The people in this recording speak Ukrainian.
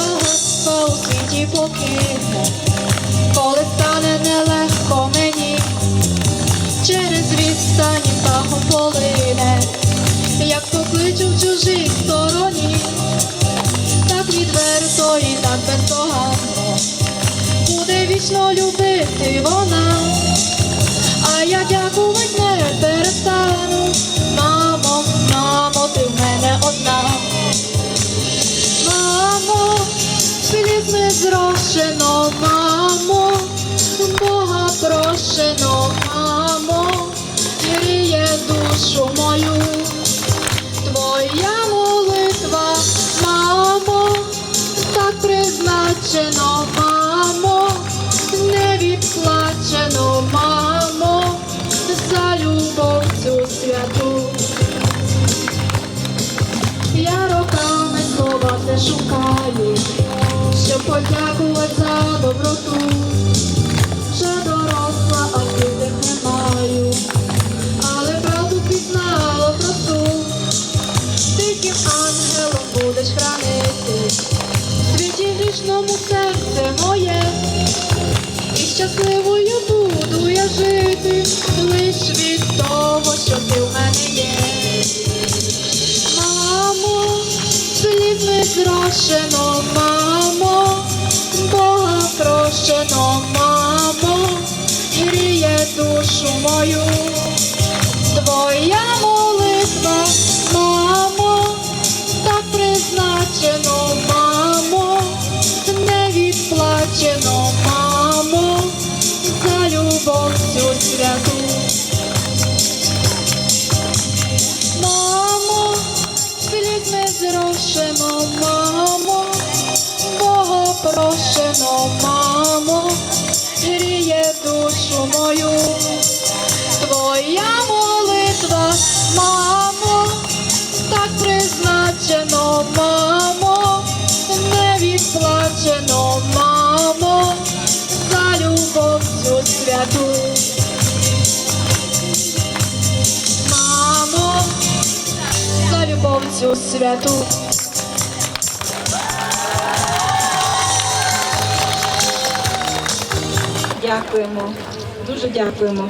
самоті покине, коли стане нелегко мені, через відстані полине, як покличу в чужій стороні, так відверто так бездоганно. Буде вічно любити вона. А я дякувати зрошено, мамо, Бога прошено, мамо, гріє душу мою, твоя молитва, мамо, так призначено, мамо, не відплачено, мамо, за любов цю святу. Я роками слова не шукаю, щоб подякувати за доброту. Вже доросла, а дітей не маю, але правду пізнала просту. Тихим ангелом будеш хранити, світі грішному серце моє, і щасливою буду я жити, не зрошено, мамо, Бога прощено, мамо, гріє душу мою, цю. Мамо, за любов цю святу. Дякуємо, дуже дякуємо.